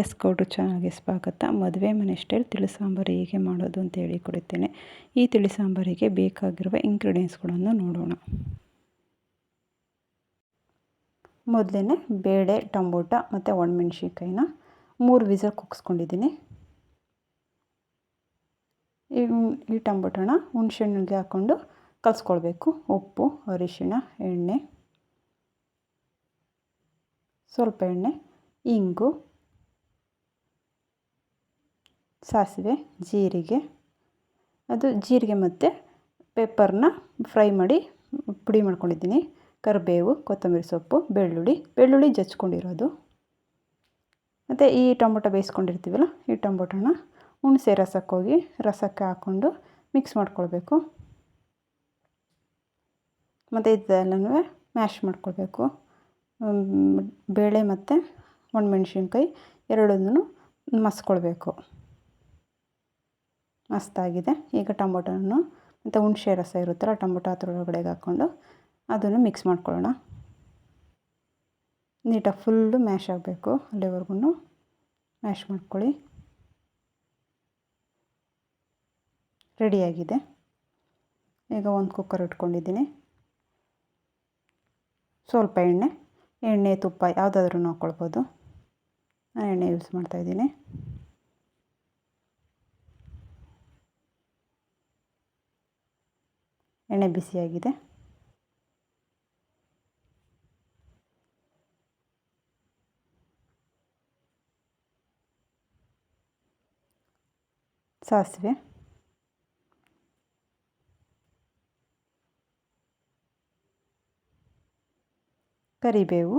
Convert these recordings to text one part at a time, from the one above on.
S ಗೌಡ್ರು ಚೆನ್ನಾಗಿ ಸ್ವಾಗತ. ಮದುವೆ ಮನೆ ಸ್ಟೈಲ್ ತಿಳಿಸಾಂಬಾರು ಹೇಗೆ ಮಾಡೋದು ಅಂತ ಹೇಳಿ ಕೊಡುತ್ತೇನೆ. ಈ ತಿಳಿಸಾಂಬಾರಿಗೆ ಬೇಕಾಗಿರುವ ಇಂಗ್ರೀಡಿಯೆಂಟ್ಸ್ಗಳನ್ನು ನೋಡೋಣ. ಮೊದಲೇ ಬೇಳೆ ಟೊಮೊಟೊ ಮತ್ತು ಒಣಮೆಣ್ಸಿನ್ಕಾಯಿನ ಮೂರು ವಿಸಲ್ ಕುಗ್ಸ್ಕೊಂಡಿದ್ದೀನಿ ಈ ಈ ಟೊಮೊಟೊನ ಹುಣ್ಸೆಹಣ್ಣಿಗೆ ಹಾಕ್ಕೊಂಡು ಕಲಿಸ್ಕೊಳ್ಬೇಕು. ಉಪ್ಪು, ಅರಿಶಿಣ, ಎಣ್ಣೆ, ಸ್ವಲ್ಪ ಎಣ್ಣೆ, ಇಂಗು ಸಾಸಿವೆ, ಜೀರಿಗೆ. ಅದು ಜೀರಿಗೆ ಮತ್ತು ಪೇಪರ್ನ ಫ್ರೈ ಮಾಡಿ ಪುಡಿ ಮಾಡ್ಕೊಂಡಿದ್ದೀನಿ. ಕರಿಬೇವು, ಕೊತ್ತಂಬರಿ ಸೊಪ್ಪು, ಬೆಳ್ಳುಳ್ಳಿ. ಬೆಳ್ಳುಳ್ಳಿ ಜಚ್ಕೊಂಡಿರೋದು ಮತ್ತು ಈ ಟೊಮೊಟೊ ಬೇಯಿಸ್ಕೊಂಡಿರ್ತೀವಲ್ಲ, ಈ ಟೊಮೊಟೊನ ಹುಣಸೆ ರಸಕ್ಕೆ ಹೋಗಿ ರಸಕ್ಕೆ ಹಾಕ್ಕೊಂಡು ಮಿಕ್ಸ್ ಮಾಡ್ಕೊಳ್ಬೇಕು. ಮತ್ತು ಇದೆಲ್ಲನೂ ಮ್ಯಾಶ್ ಮಾಡ್ಕೊಳ್ಬೇಕು. ಬೇಳೆ ಮತ್ತು ಒಣಮೆಣ್ಸಿನ್ಕಾಯಿ ಎರಡನ್ನೂ ಮಸ್ಕೊಳ್ಬೇಕು. ಮಸ್ತಾಗಿದೆ. ಈಗ ಟೊಮೊಟೊನು ಮತ್ತು ಹುಣಸೆ ರಸ ಇರುತ್ತಲ್ಲ ಟೊಮೊಟೊ ಅದರೊಳಗಡೆಗೆ ಹಾಕ್ಕೊಂಡು ಅದನ್ನು ಮಿಕ್ಸ್ ಮಾಡ್ಕೊಳ್ಳೋಣ. ನೀಟಾಗಿ ಫುಲ್ಲು ಮ್ಯಾಶ್ ಆಗಬೇಕು ಅಲ್ಲಿವರೆಗೂ. ಮ್ಯಾಶ್ ಮಾಡ್ಕೊಳ್ಳಿ. ರೆಡಿಯಾಗಿದೆ ಈಗ ಒಂದು ಕುಕ್ಕರ್ ಇಟ್ಕೊಂಡಿದ್ದೀನಿ. ಸ್ವಲ್ಪ ಎಣ್ಣೆ ಎಣ್ಣೆ ತುಪ್ಪ ಯಾವುದಾದ್ರೂ ಹಾಕ್ಕೊಳ್ಬೋದು. ನಾನು ಎಣ್ಣೆ ಯೂಸ್ ಮಾಡ್ತಾಯಿದ್ದೀನಿ ಎಣ್ಣೆ ಬಿಸಿಯಾಗಿದೆ. ಸಾಸಿವೆ. ಕರಿಬೇವು.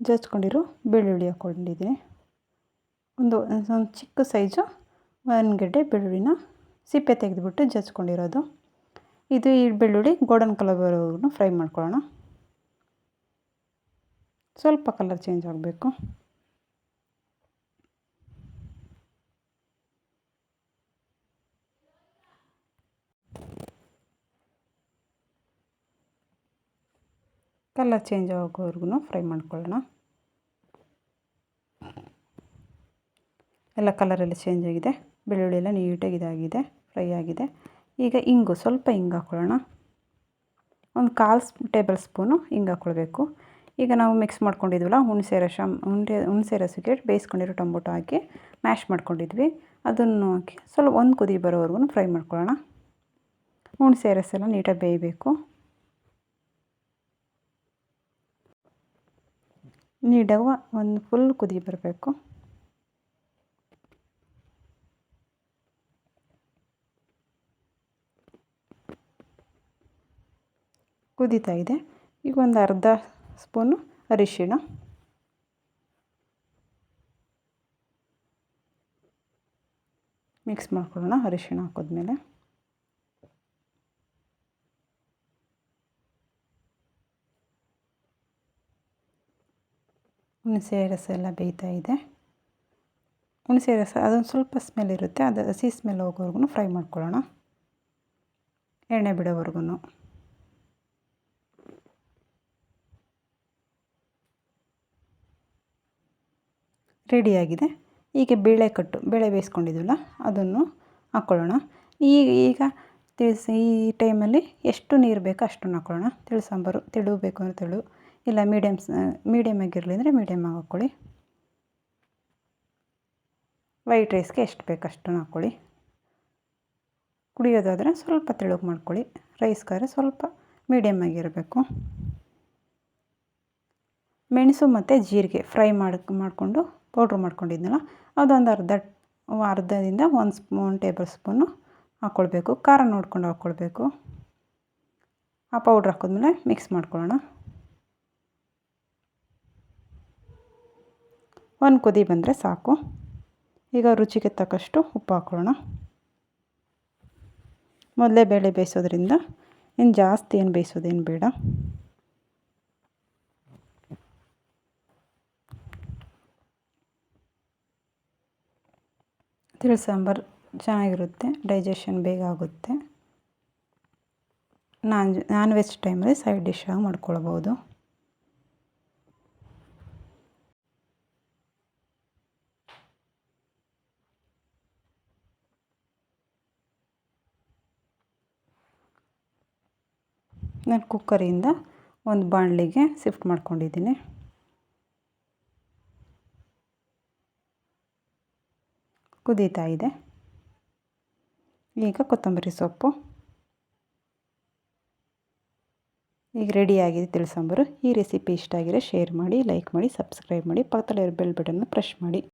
ಜಚ್ಕೊಂಡಿರೋ ಬೆಳ್ಳುಳ್ಳಿ ಹಾಕ್ಕೊಂಡಿದ್ದೀನಿ. ಒಂದು ಒಂದು ಚಿಕ್ಕ ಸೈಜು ಒಂದು ಗೆಡ್ಡೆ ಬೆಳ್ಳುಳ್ಳಿನ ಸಿಪ್ಪೆ ತೆಗೆದುಬಿಟ್ಟು ಜಜ್ಕೊಂಡಿರೋದು. ಇದು ಈ ಬೆಳ್ಳುಳ್ಳಿ ಗೋಲ್ಡನ್ ಕಲರ್ ಬರೋವರೆಗೂ ಫ್ರೈ ಮಾಡ್ಕೊಳ್ಳೋಣ. ಸ್ವಲ್ಪ ಕಲರ್ ಚೇಂಜ್ ಆಗಬೇಕು. ಕಲರ್ ಚೇಂಜ್ ಆಗೋವರೆಗೂ ಫ್ರೈ ಮಾಡ್ಕೊಳ್ಳೋಣ. ಎಲ್ಲ ಕಲರೆಲ್ಲ ಚೇಂಜ್ ಆಗಿದೆ. ಬೆಳ್ಳುಳ್ಳಿ ಎಲ್ಲ ನೀಟಾಗಿ ಇದಾಗಿದೆ ಫ್ರೈ ಆಗಿದೆ. ಈಗ ಇಂಗು, ಸ್ವಲ್ಪ ಹಿಂಗೆ ಹಾಕ್ಕೊಳ್ಳೋಣ ಒಂದು ಕಾಲು ಟೇಬಲ್ ಸ್ಪೂನು ಹಿಂಗೆ ಹಾಕ್ಕೊಳ್ಬೇಕು ಈಗ ನಾವು ಮಿಕ್ಸ್ ಮಾಡ್ಕೊಂಡಿದ್ವಲ್ಲ, ಹುಣಸೆ ರಸ ಹುಣಸೆ ಹುಣಸೆ ರಸಕ್ಕೆ ಬೇಯಿಸ್ಕೊಂಡಿರೋ ಟೊಮೊಟೊ ಹಾಕಿ ಮ್ಯಾಶ್ ಮಾಡ್ಕೊಂಡಿದ್ವಿ. ಅದನ್ನು ಹಾಕಿ ಸ್ವಲ್ಪ ಒಂದು ಕುದಿ ಬರೋವರೆಗೂ ಫ್ರೈ ಮಾಡ್ಕೊಳ್ಳೋಣ. ಹುಣಸೆ ರಸ ಎಲ್ಲ ನೀಟಾಗಿ ಬೇಯಬೇಕು. ನೀಡವ ಒಂದು ಫುಲ್ ಕುದಿ ಬರಬೇಕು. ಕುದೀತಾ ಇದೆ. ಈಗ ಒಂದು ಅರ್ಧ ಸ್ಪೂನು ಅರಿಶಿಣ. ಮಿಕ್ಸ್ ಮಾಡ್ಕೊಳ್ಳೋಣ ಅರಿಶಿಣ ಹಾಕಿದ್ಮೇಲೆ. ಹುಣಸೆ ರಸ ಎಲ್ಲ ಬೇಯ್ತಾ ಇದೆ. ಹುಣಸೆ ರಸ ಅದೊಂದು ಸ್ವಲ್ಪ ಸ್ಮೆಲ್ ಇರುತ್ತೆ. ಅದು ಹಸಿ ಸ್ಮೆಲ್ ಹೋಗೋವರೆಗೂ ಫ್ರೈ ಮಾಡ್ಕೊಳ್ಳೋಣ. ಎಣ್ಣೆ ಬಿಡೋವರೆಗೂ. ರೆಡಿಯಾಗಿದೆ. ಈಗ ಬೇಳೆ ಕಟ್ಟು, ಬೇಳೆ ಬೇಯಿಸ್ಕೊಂಡಿದ್ವಲ್ಲ, ಅದನ್ನು ಹಾಕ್ಕೊಳ್ಳೋಣ ಈಗ ಈಗ ತಿಳಿಸಿ, ಈ ಟೈಮಲ್ಲಿ ಎಷ್ಟು ನೀರು ಬೇಕೋ ಅಷ್ಟನ್ನು ಹಾಕ್ಕೊಳ್ಳೋಣ ತಿಳಿ ಸಾಂಬಾರು, ತೆಳು ಬೇಕು ಅಂದರೆ ತೆಳು, ಇಲ್ಲ ಮೀಡಿಯಮ್ ಮೀಡಿಯಮ್ ಆಗಿರಲಿ ಅಂದರೆ ಮೀಡಿಯಮ್ ಆಗಿ ಹಾಕ್ಕೊಳ್ಳಿ ವೈಟ್ ರೈಸ್ಗೆ ಎಷ್ಟು ಬೇಕು ಅಷ್ಟನ್ನು ಹಾಕ್ಕೊಳ್ಳಿ ಕುಡಿಯೋದಾದರೆ ಸ್ವಲ್ಪ ತೆಳುಗೆ ಮಾಡ್ಕೊಳ್ಳಿ. ರೈಸ್ಗಾದ್ರೆ ಸ್ವಲ್ಪ ಮೀಡಿಯಮ್ ಆಗಿರಬೇಕು. ಮೆಣಸು ಮತ್ತು ಜೀರಿಗೆ ಫ್ರೈ ಮಾಡಿ, ಮಾಡಿಕೊಂಡು ಪೌಡ್ರ್ ಮಾಡ್ಕೊಂಡಿದ್ನಲ್ಲ, ಅದೊಂದು ಅರ್ಧ ಅರ್ಧದಿಂದ ಒಂದು ಸ್ಪೂನ್ ಟೇಬಲ್ ಸ್ಪೂನು ಹಾಕ್ಕೊಳ್ಬೇಕು. ಖಾರ ನೋಡ್ಕೊಂಡು ಹಾಕ್ಕೊಳ್ಬೇಕು. ಆ ಪೌಡ್ರ್ ಹಾಕಿದ್ಮೇಲೆ ಮಿಕ್ಸ್ ಮಾಡ್ಕೊಳ್ಳೋಣ. ಒಂದು ಕುದಿ ಬಂದರೆ ಸಾಕು. ಈಗ ರುಚಿಗೆ ತಕ್ಕಷ್ಟು ಉಪ್ಪು ಹಾಕ್ಕೊಳ್ಳೋಣ. ಮೊದಲೇ ಬೇಳೆ ಬೇಯಿಸೋದ್ರಿಂದ ಇನ್ನು ಜಾಸ್ತಿ ಏನು ಬೇಯಿಸೋದೇನು ಬೇಡ. ತಿಳಿ ಸಾಂಬಾರು ಚೆನ್ನಾಗಿರುತ್ತೆ ಡೈಜೆಷನ್ ಬೇಗ ಆಗುತ್ತೆ. ನಾನ್ ನಾನ್ ವೆಜ್ ಟೈಮಲ್ಲಿ ಸೈಡ್ ಡಿಶ್ ಆಗಿ ಮಾಡ್ಕೊಳ್ಬೋದು. ನಾನು ಕುಕ್ಕರಿಂದ ಒಂದು ಬಾಣಲಿಗೆ ಶಿಫ್ಟ್ ಮಾಡ್ಕೊಂಡಿದ್ದೀನಿ. ಕುದೀತಾ ಇದೆ. ಈಗ ಕೊತ್ತಂಬರಿ ಸೊಪ್ಪು. ಈಗ ರೆಡಿಯಾಗಿದೆ ತಿಳಿಸಾಂಬರು. ಈ ರೆಸಿಪಿ ಇಷ್ಟ ಆಗಿರೋ ಶೇರ್ ಮಾಡಿ ಲೈಕ್ ಮಾಡಿ ಸಬ್ಸ್ಕ್ರೈಬ್ ಮಾಡಿ, ಪಕ್ಕದಲ್ಲಿರೋ ಬೆಲ್ ಬಟನ್ನ ಪ್ರೆಶ್ ಮಾಡಿ.